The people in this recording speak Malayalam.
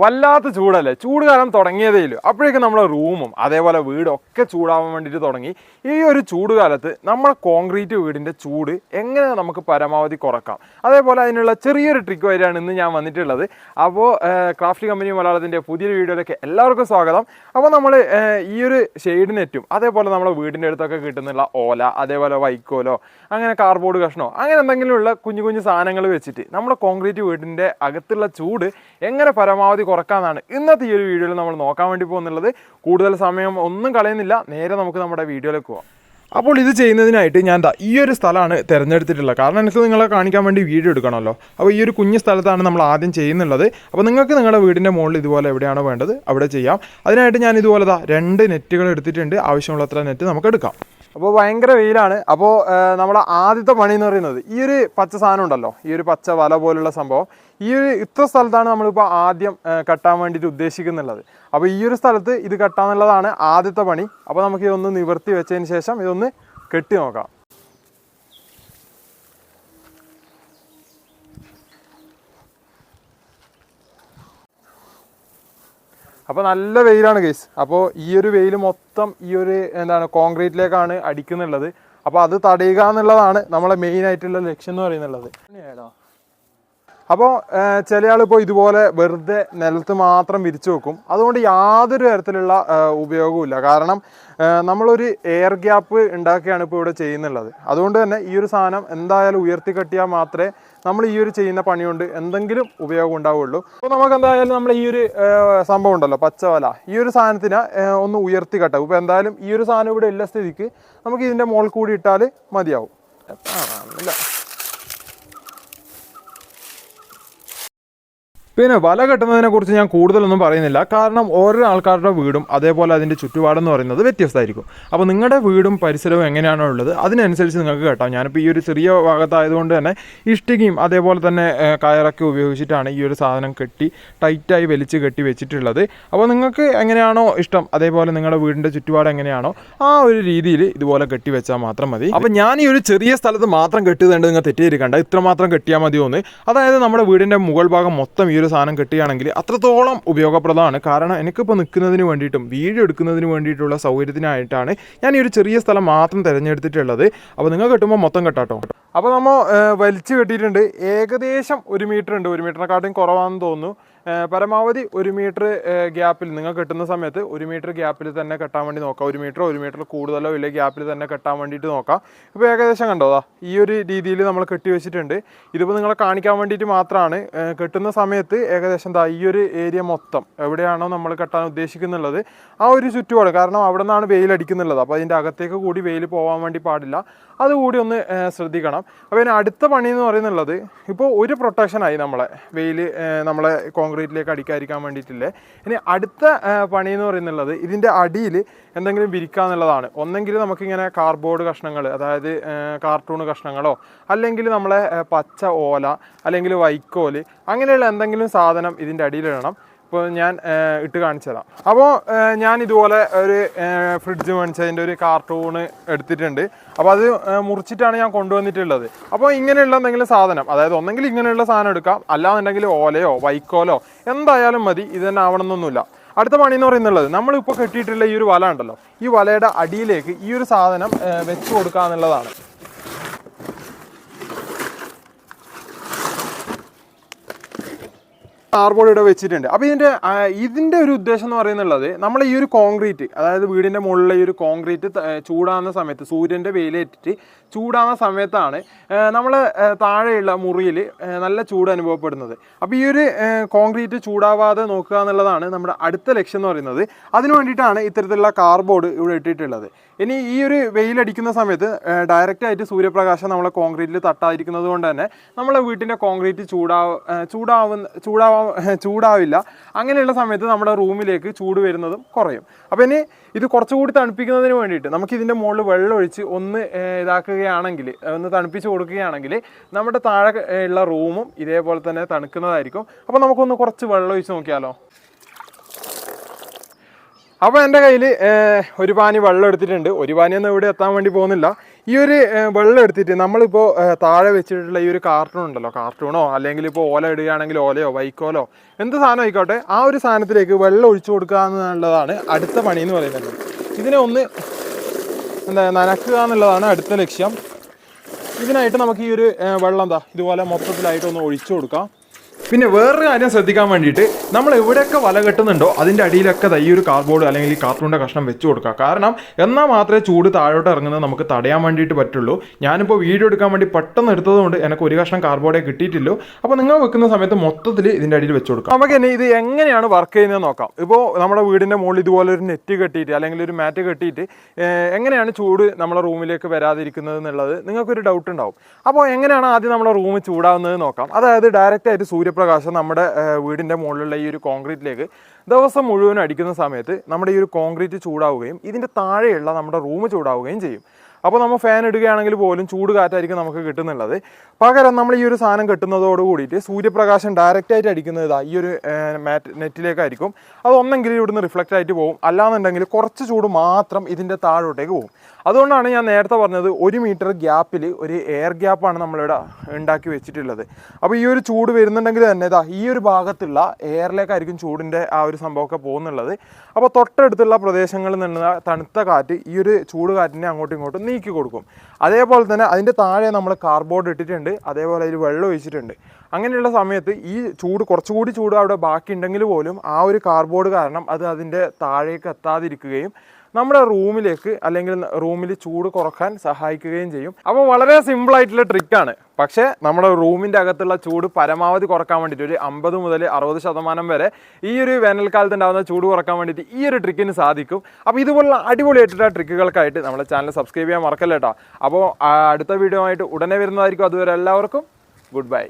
വല്ലാത്ത ചൂടല്ലേ? ചൂട് കാലം തുടങ്ങിയതേ ഇല്ലൂ. അപ്പോഴേക്കും നമ്മുടെ റൂമും അതേപോലെ വീടും ഒക്കെ ചൂടാവാൻ വേണ്ടിയിട്ട് തുടങ്ങി. ഈ ഒരു ചൂട് കാലത്ത് നമ്മളെ കോൺക്രീറ്റ് വീടിന്റെ ചൂട് എങ്ങനെ നമുക്ക് പരമാവധി കുറക്കാം? അതേപോലെ അതിനുള്ള ചെറിയൊരു ട്രിക്ക് വരെയാണ് ഇന്ന് ഞാൻ വന്നിട്ടുള്ളത്. അപ്പോൾ ക്രാഫ്റ്റ് കമ്പനി മലയാളത്തിന്റെ പുതിയൊരു വീഡിയോയിലേക്ക് എല്ലാവർക്കും സ്വാഗതം. അപ്പോൾ നമ്മൾ ഈ ഒരു ഷെയ്ഡ് നെറ്റും അതേപോലെ നമ്മുടെ വീടിന്റെ അടുത്തൊക്കെ കിട്ടുന്നുള്ള ഓല അതേപോലെ വൈക്കോലോ അങ്ങനെ കാർബോർഡ് കഷ്ണോ അങ്ങനെ എന്തെങ്കിലുമുള്ള കുഞ്ഞു കുഞ്ഞു സാധനങ്ങൾ വെച്ചിട്ട് നമ്മുടെ കോൺക്രീറ്റ് വീടിന്റെ അകത്തുള്ള ചൂട് എങ്ങനെ പരമാവധി കുറക്കാമെന്നാണ് ഇന്നത്തെ ഈ ഒരു വീഡിയോയിൽ നമ്മൾ നോക്കാൻ വേണ്ടി പോകുന്നുള്ളത്. കൂടുതൽ സമയം ഒന്നും കളയുന്നില്ല. നേരെ നമുക്ക് നമ്മുടെ വീഡിയോയിലേക്ക് പോകാം അപ്പോൾ ഇത് ചെയ്യുന്നതിനായിട്ട് ഞാൻ ഈ ഒരു സ്ഥലമാണ് തിരഞ്ഞെടുത്തിട്ടുള്ളത്. കാരണം എനിക്ക് നിങ്ങളെ കാണിക്കാൻ വേണ്ടി വീഡിയോ എടുക്കണമല്ലോ. അപ്പോൾ ഈ ഒരു കുഞ്ഞു സ്ഥലത്താണ് നമ്മൾ ആദ്യം ചെയ്യുന്നുള്ളത്. അപ്പോൾ നിങ്ങൾക്ക് നിങ്ങളുടെ വീടിന്റെ മുകളിൽ ഇതുപോലെ എവിടെയാണോ വേണ്ടത് അവിടെ ചെയ്യാം. അതിനായിട്ട് ഞാൻ ഇതുപോലെ രണ്ട് നെറ്റുകൾ എടുത്തിട്ടുണ്ട്. ആവശ്യമുള്ളത്ര നെറ്റ് നമുക്ക് എടുക്കാം. അപ്പോൾ ഭയങ്കര വെയിലാണ്. അപ്പോൾ നമ്മുടെ ആദ്യത്തെ പണി എന്ന് പറയുന്നത് ഈ ഒരു പച്ച സാധനം ഉണ്ടല്ലോ ഈ ഒരു പച്ച വല പോലുള്ള സംഭവം. ഈ ഒരു ഇത്ര സ്ഥലത്താണ് നമ്മളിപ്പോൾ ആദ്യം കെട്ടാൻ വേണ്ടിയിട്ട് ഉദ്ദേശിക്കുന്നുള്ളത്. അപ്പോൾ ഈ ഒരു സ്ഥലത്ത് ഇത് കെട്ടാന്നുള്ളതാണ് ആദ്യത്തെ പണി. അപ്പോൾ നമുക്ക് ഇതൊന്ന് നിവർത്തി വെച്ചതിന് ശേഷം ഇതൊന്ന് കെട്ടി നോക്കാം. അപ്പോൾ നല്ല വെയിലാണ് കേസ് അപ്പോൾ ഈ ഒരു വെയിൽ മൊത്തം ഈ ഒരു എന്താണ് കോൺക്രീറ്റിലേക്കാണ് അടിക്കുന്നുള്ളത്. അപ്പോൾ അത് തടയുക എന്നുള്ളതാണ് നമ്മളെ മെയിൻ ആയിട്ടുള്ള ലക്ഷ്യം എന്ന് പറയുന്നുള്ളത്. അപ്പോൾ ചില ആളിപ്പോൾ ഇതുപോലെ വെറുതെ നിലത്ത് മാത്രം വിരിച്ചു വെക്കും. അതുകൊണ്ട് യാതൊരു തരത്തിലുള്ള ഉപയോഗവും ഉപയോഗവുമില്ല കാരണം നമ്മളൊരു എയർ ഗ്യാപ്പ് ഉണ്ടാക്കുകയാണ് ഇപ്പോൾ ഇവിടെ ചെയ്യുന്നുള്ളത്. അതുകൊണ്ട് തന്നെ ഈ ഒരു സാധനം എന്തായാലും ഉയർത്തി കെട്ടിയാൽ മാത്രമേ നമ്മൾ ഈ ഒരു ചെയ്യുന്ന പണി കൊണ്ട് എന്തെങ്കിലും ഉപയോഗം ഉണ്ടാവുള്ളൂ. അപ്പോൾ നമുക്ക് എന്തായാലും നമ്മൾ ഈ ഒരു സംഭവം ഉണ്ടല്ലോ പച്ചവല. ഈ ഒരു സാധനത്തിന് ഒന്ന് ഉയർത്തി കട്ടാവും ഇപ്പോൾ എന്തായാലും ഈ ഒരു സാധനം ഇവിടെ ഉള്ള സ്ഥിതിക്ക്. നമുക്ക് ഇതിന്റെ മുകളിൽ കൂടി ഇട്ടാൽ മതിയാവും. ഇല്ല. പിന്നെ വല കെട്ടുന്നതിനെ കുറിച്ച് ഞാൻ കൂടുതലൊന്നും പറയുന്നില്ല. കാരണം ഓരോ ആൾക്കാരുടെ വീടും അതേപോലെ അതിന്റെ ചുറ്റുപാടെന്ന് പറയുന്നത് വ്യത്യസ്തമായിരിക്കും. അപ്പോൾ നിങ്ങളുടെ വീടും പരിസരവും എങ്ങനെയാണോ ഉള്ളത്? അതിനനുസരിച്ച് നിങ്ങൾക്ക് കെട്ടാം. ഞാനിപ്പോൾ ഈ ഒരു ചെറിയ ഭാഗത്തായതുകൊണ്ട് തന്നെ ഇഷ്ടികയും അതേപോലെ തന്നെ കയറൊക്കെ ഉപയോഗിച്ചിട്ടാണ് ഈ ഒരു സാധനം കെട്ടി ടൈറ്റായി വലിച്ച് കെട്ടി വെച്ചിട്ടുള്ളത്. അപ്പോൾ നിങ്ങൾക്ക് എങ്ങനെയാണോ ഇഷ്ടം? അതേപോലെ നിങ്ങളുടെ വീടിന്റെ ചുറ്റുപാട് എങ്ങനെയാണോ ആ ഒരു രീതിയിൽ ഇതുപോലെ കെട്ടി വെച്ചാൽ മാത്രം മതി. അപ്പോൾ ഞാൻ ഈ ഒരു ചെറിയ സ്ഥലത്ത് മാത്രം കെട്ടിയതുണ്ട് നിങ്ങൾ തെറ്റിയിരിക്കണ്ട ഇത്രമാത്രം കെട്ടിയാൽ മതിയോ എന്ന് അതായത് നമ്മുടെ വീടിന്റെ മുകൾ ഭാഗം മൊത്തം ഈ ഒരു സാധനം കിട്ടുകയാണെങ്കിൽ അത്രത്തോളം ഉപയോഗപ്രദമാണ്. കാരണം എനിക്കിപ്പോൾ നിൽക്കുന്നതിന് വേണ്ടിയിട്ടും വീഡിയോ എടുക്കുന്നതിന് വേണ്ടിയിട്ടുള്ള സൗകര്യത്തിനായിട്ടാണ് ഞാൻ ഈ ഒരു ചെറിയ സ്ഥലം മാത്രം തിരഞ്ഞെടുത്തിട്ടുള്ളത്. അപ്പോൾ നിങ്ങൾ കെട്ടുമ്പോൾ മൊത്തം കെട്ടാട്ടോ. അപ്പോൾ നമ്മൾ വലിച്ചു കെട്ടിയിട്ടുണ്ട്. ഏകദേശം ഒരു മീറ്റർ ഉണ്ട് ഒരു മീറ്ററിനെക്കാട്ടും കുറവാണെന്ന് തോന്നുന്നു. പരമാവധി ഒരു മീറ്റർ ഗ്യാപ്പിൽ നിങ്ങൾ കെട്ടുന്ന സമയത്ത് ഒരു മീറ്റർ ഗ്യാപ്പിൽ തന്നെ കെട്ടാൻ വേണ്ടി നോക്കാം. ഒരു മീറ്റർ ഒരു മീറ്റർ കൂടുതലോ ഇല്ല ഗ്യാപ്പിൽ തന്നെ കെട്ടാൻ വേണ്ടിയിട്ട് നോക്കാം. ഇപ്പോൾ ഏകദേശം കണ്ടോ ദാ ഈ ഒരു രീതിയിൽ നമ്മൾ കെട്ടി വെച്ചിട്ടുണ്ട്. ഇതിപ്പോൾ നിങ്ങളെ കാണിക്കാൻ വേണ്ടിയിട്ട് മാത്രമാണ് കെട്ടുന്ന സമയത്ത് ഏകദേശം എന്താ ഈ ഒരു ഏരിയ മൊത്തം എവിടെയാണോ നമ്മൾ കെട്ടാൻ ഉദ്ദേശിക്കുന്നുള്ളത് ആ ഒരു ചുറ്റുപാട് കാരണം അവിടെ നിന്നാണ് വെയിലടിക്കുന്നുള്ളത് അപ്പോൾ അതിന്റെ അകത്തേക്ക് കൂടി വെയിൽ പോകാൻ വേണ്ടി പാടില്ല. അതുകൂടി ഒന്ന് ശ്രദ്ധിക്കണം. അപ്പോൾ ഇനി അടുത്ത പണി എന്ന് പറയുന്നുള്ളത് ഇപ്പോൾ ഒരു പ്രൊട്ടക്ഷനായി നമ്മളെ വെയിൽ നമ്മളെ കോൺക്രീറ്റിലേക്ക് അടിക്കാതിരിക്കാൻ വേണ്ടിയിട്ടില്ലേ? ഇനി അടുത്ത പണി എന്ന് പറയുന്നുള്ളത് ഇതിന്റെ അടിയിൽ എന്തെങ്കിലും വിരിക്കുക എന്നുള്ളതാണ്. ഒന്നെങ്കിൽ നമുക്കിങ്ങനെ കാർഡ്ബോർഡ് കഷ്ണങ്ങൾ അതായത് കാർട്ടൂൺ കഷ്ണങ്ങളോ അല്ലെങ്കിൽ നമ്മളെ പച്ച ഓല അല്ലെങ്കിൽ വൈക്കോൽ അങ്ങനെയുള്ള എന്തെങ്കിലും സാധനം ഇതിന്റെ അടിയിലിടണം ഇപ്പോൾ ഞാൻ ഇട്ട് കാണിച്ചു തരാം. അപ്പോൾ ഞാൻ ഇതുപോലെ ഒരു ഫ്രിഡ്ജ് മേടിച്ചതിന്റെ ഒരു കാർട്ടൂണ് എടുത്തിട്ടുണ്ട്. അപ്പോൾ അത് മുറിച്ചിട്ടാണ് ഞാൻ കൊണ്ടുവന്നിട്ടുള്ളത്. അപ്പോൾ ഇങ്ങനെയുള്ള എന്തെങ്കിലും സാധനം അതായത് ഒന്നെങ്കിൽ ഇങ്ങനെയുള്ള സാധനം എടുക്കാം. അല്ലാന്നുണ്ടെങ്കിൽ ഓലയോ വൈക്കോലോ എന്തായാലും മതി. ഇത് തന്നെ ആവണമെന്നൊന്നുമില്ല. അടുത്ത പണി എന്ന് പറയുന്നുള്ളത് നമ്മളിപ്പോൾ കെട്ടിയിട്ടുള്ള ഈ ഒരു വല ഉണ്ടല്ലോ. ഈ വലയുടെ അടിയിലേക്ക് ഈ ഒരു സാധനം വെച്ച് കൊടുക്കുക എന്നുള്ളതാണ് കാർബോർഡ് ഇവിടെ വെച്ചിട്ടുണ്ട്. അപ്പോൾ ഇതിന്റെ ഇതിന്റെ ഒരു ഉദ്ദേശം എന്ന് പറയുന്നുള്ളത് നമ്മൾ ഈ ഒരു കോൺക്രീറ്റ് അതായത് വീടിന്റെ മുകളിലെ ഈ ഒരു കോൺക്രീറ്റ് ചൂടാകുന്ന സമയത്ത് സൂര്യന്റെ വെയിലേറ്റിട്ട് ചൂടാകുന്ന സമയത്താണ് നമ്മൾ താഴെയുള്ള മുറിയിൽ നല്ല ചൂട് അനുഭവപ്പെടുന്നത്. അപ്പോൾ ഈ ഒരു കോൺക്രീറ്റ് ചൂടാവാതെ നോക്കുക എന്നുള്ളതാണ് നമ്മുടെ അടുത്ത ലക്ഷ്യം എന്ന് പറയുന്നത്. അതിനു വേണ്ടിയിട്ടാണ് ഇത്തരത്തിലുള്ള കാർബോർഡ് ഇവിടെ ഇട്ടിട്ടുള്ളത്. ഇനി ഈ ഒരു വെയിലടിക്കുന്ന സമയത്ത് ഡയറക്റ്റായിട്ട് സൂര്യപ്രകാശം നമ്മളെ കോൺക്രീറ്റിൽ തട്ടാതിരിക്കുന്നത് കൊണ്ട് തന്നെ നമ്മളെ വീട്ടിന്റെ കോൺക്രീറ്റ് ചൂടാവ ചൂടാവുന്ന ചൂടാവാ ചൂടാവില്ല. അങ്ങനെയുള്ള സമയത്ത് നമ്മുടെ റൂമിലേക്ക് ചൂട് വരുന്നതും കുറയും. അപ്പോൾ ഇനി ഇത് കുറച്ചുകൂടി തണുപ്പിക്കുന്നതിന് വേണ്ടിയിട്ട് നമുക്ക് ഇതിന്റെ മുകളിൽ വെള്ളം ഒഴിച്ച് ഒന്ന് ഇതാക്കുകയാണെങ്കിൽ ഒന്ന് തണുപ്പിച്ച് കൊടുക്കുകയാണെങ്കിൽ നമ്മുടെ താഴെ ഉള്ള റൂമും ഇതേപോലെ തന്നെ തണുക്കുന്നതായിരിക്കും. അപ്പോൾ നമുക്കൊന്ന് കുറച്ച് വെള്ളം ഒഴിച്ച് നോക്കിയാലോ അപ്പോൾ എന്റെ കയ്യിൽ ഒരു പാനി വെള്ളം എടുത്തിട്ടുണ്ട്. ഒരു പാനിയൊന്നും ഇവിടെ എത്താൻ വേണ്ടി പോകുന്നില്ല. ഈ ഒരു വെള്ളം എടുത്തിട്ട് നമ്മളിപ്പോൾ താഴെ വെച്ചിട്ടുള്ള ഈ ഒരു കാർട്ടൂൺ ഉണ്ടല്ലോ. കാർട്ടൂണോ അല്ലെങ്കിൽ ഇപ്പോൾ ഓല ഇടുകയാണെങ്കിൽ ഓലയോ വൈക്കോലോ എന്ത് സാധനം ആയിക്കോട്ടെ ആ ഒരു സാധനത്തിലേക്ക് വെള്ളം ഒഴിച്ചു കൊടുക്കുക എന്നുള്ളതാണ് അടുത്ത പണി എന്ന് പറയുന്നത്. ഇതിനെ ഒന്ന് എന്താ നനക്കുക എന്നുള്ളതാണ് അടുത്ത ലക്ഷ്യം. ഇതിനായിട്ട് നമുക്ക് ഈ ഒരു വെള്ളം എന്താ ഇതുപോലെ മൊത്തത്തിലായിട്ട് ഒന്ന് ഒഴിച്ചു കൊടുക്കാം. പിന്നെ വേറൊരു കാര്യം ശ്രദ്ധിക്കാൻ വേണ്ടിയിട്ട് നമ്മൾ എവിടെയൊക്കെ വല കെട്ടുന്നുണ്ടോ അതിന്റെ അടിയിലൊക്കെ ഈ ഒരു കാർഡ്ബോർഡ് അല്ലെങ്കിൽ ഈ കാർട്ടൂണിന്റെ കഷ്ണം വെച്ച് കൊടുക്കുക. കാരണം എന്നാൽ മാത്രമേ ചൂട് താഴോട്ട് ഇറങ്ങുന്നത് നമുക്ക് തടയാൻ വേണ്ടിയിട്ട് പറ്റുള്ളൂ. ഞാനിപ്പോൾ വീഡിയോ എടുക്കാൻ വേണ്ടി പെട്ടെന്ന് എടുത്തതുകൊണ്ട് എനിക്ക് ഒരു കഷ്ണം കാർഡ്ബോർഡേ കിട്ടിയിട്ടില്ലോ അപ്പോൾ നിങ്ങൾ വെക്കുന്ന സമയത്ത് മൊത്തത്തിൽ ഇതിന്റെ അടിയിൽ വെച്ച് കൊടുക്കുക. നമുക്ക് ഇനി ഇത് എങ്ങനെയാണ് വർക്ക് ചെയ്യുന്നത് നോക്കാം. ഇപ്പോൾ നമ്മുടെ വീടിന്റെ മുകളിൽ ഇതുപോലെ ഒരു നെറ്റ് കെട്ടിയിട്ട് അല്ലെങ്കിൽ ഒരു മാറ്റ് കെട്ടിയിട്ട് എങ്ങനെയാണ് ചൂട് നമ്മുടെ റൂമിലേക്ക് വരാതിരിക്കുന്നത് എന്നുള്ളത് നിങ്ങൾക്കൊരു ഡൗട്ട് ഉണ്ടാവും. അപ്പോൾ എങ്ങനെയാണ് ആദ്യം നമ്മുടെ റൂം ചൂടാവുന്നത് നോക്കാം. അതായത് ഡയറക്റ്റ് ആയിട്ട് സൂര്യപ്രകാശം നമ്മുടെ വീടിന്റെ മുകളിലുള്ള ഈ ഒരു കോൺക്രീറ്റിലേക്ക് ദിവസം മുഴുവൻ അടിക്കുന്ന സമയത്ത് നമ്മുടെ ഈ ഒരു കോൺക്രീറ്റ് ചൂടാവുകയും ഇതിന്റെ താഴെയുള്ള നമ്മുടെ റൂം ചൂടാവുകയും ചെയ്യും. അപ്പോൾ നമ്മൾ ഫാൻ ഇടുകയാണെങ്കിൽ പോലും ചൂട് കാറ്റായിരിക്കും നമുക്ക് കിട്ടുന്നുള്ളത്. പകരം നമ്മൾ ഈ ഒരു സാധനം കെട്ടുന്നതോട് കൂടിയിട്ട് സൂര്യപ്രകാശം ഡയറക്റ്റ് ആയിട്ട് അടിക്കുന്നത് ഇതാ ഈ ഒരു മാറ്റ് നെറ്റിലേക്കായിരിക്കും. അത് ഇവിടുന്ന് റിഫ്ലക്റ്റ് ആയിട്ട് പോകും അല്ലാന്നുണ്ടെങ്കിൽ കുറച്ച് ചൂട് മാത്രം ഇതിന്റെ താഴോട്ടേക്ക് പോകും അതുകൊണ്ടാണ് ഞാൻ നേരത്തെ പറഞ്ഞത് ഒരു മീറ്റർ ഗ്യാപ്പിൽ ഒരു എയർ ഗ്യാപ്പാണ് നമ്മളിവിടെ ഉണ്ടാക്കി വെച്ചിട്ടുള്ളത്. അപ്പോൾ ഈ ഒരു ചൂട് വരുന്നുണ്ടെങ്കിൽ തന്നെ ഇതാ ഈ ഒരു ഭാഗത്തുള്ള എയറിലേക്കായിരിക്കും ചൂടിന്റെ ആ ഒരു സംഭവമൊക്കെ പോകുന്നുള്ളത്. അപ്പോൾ തൊട്ടടുത്തുള്ള പ്രദേശങ്ങളിൽ നിന്ന് തണുത്ത കാറ്റ് ഈ ഒരു ചൂട് കാറ്റിനെ അങ്ങോട്ടും ഇങ്ങോട്ടും നീക്കി കൊടുക്കും. അതേപോലെ തന്നെ അതിന്റെ താഴെ നമ്മൾ കാർബോർഡ് ഇട്ടിട്ടുണ്ട് അതേപോലെ അതിൽ വെള്ളം ഒഴിച്ചിട്ടുണ്ട്. അങ്ങനെയുള്ള സമയത്ത് ഈ ചൂട് കുറച്ചുകൂടി ചൂട് അവിടെ ബാക്കിയുണ്ടെങ്കിൽ പോലും ആ ഒരു കാർബോർഡ് കാരണം അത് അതിന്റെ താഴേക്ക് എത്താതിരിക്കുകയും നമ്മുടെ റൂമിലേക്ക് അല്ലെങ്കിൽ റൂമിൽ ചൂട് കുറയ്ക്കാൻ സഹായിക്കുകയും ചെയ്യും. അപ്പോൾ വളരെ സിമ്പിൾ ആയിട്ടുള്ള ട്രിക്കാണ് പക്ഷേ നമ്മുടെ റൂമിന്റെ അകത്തുള്ള ചൂട് പരമാവധി കുറയ്ക്കാൻ വേണ്ടിയിട്ട് ഒരു അമ്പത് മുതൽ അറുപത് ശതമാനം വരെ ഈ ഒരു വേനൽക്കാലത്ത് ഉണ്ടാകുന്ന ചൂട് കുറയ്ക്കാൻ വേണ്ടിയിട്ട് ഈ ഒരു ട്രിക്കിന് സാധിക്കും. അപ്പോൾ ഇതുപോലുള്ള അടിപൊളിയായിട്ടുള്ള ട്രിക്കുകൾക്കായിട്ട് നമ്മുടെ ചാനൽ സബ്സ്ക്രൈബ് ചെയ്യാൻ മറക്കല്ലേട്ടോ അപ്പോൾ അടുത്ത വീഡിയോ ആയിട്ട് ഉടനെ വരുന്നതായിരിക്കും. അതുവരെ എല്ലാവർക്കും ഗുഡ് ബൈ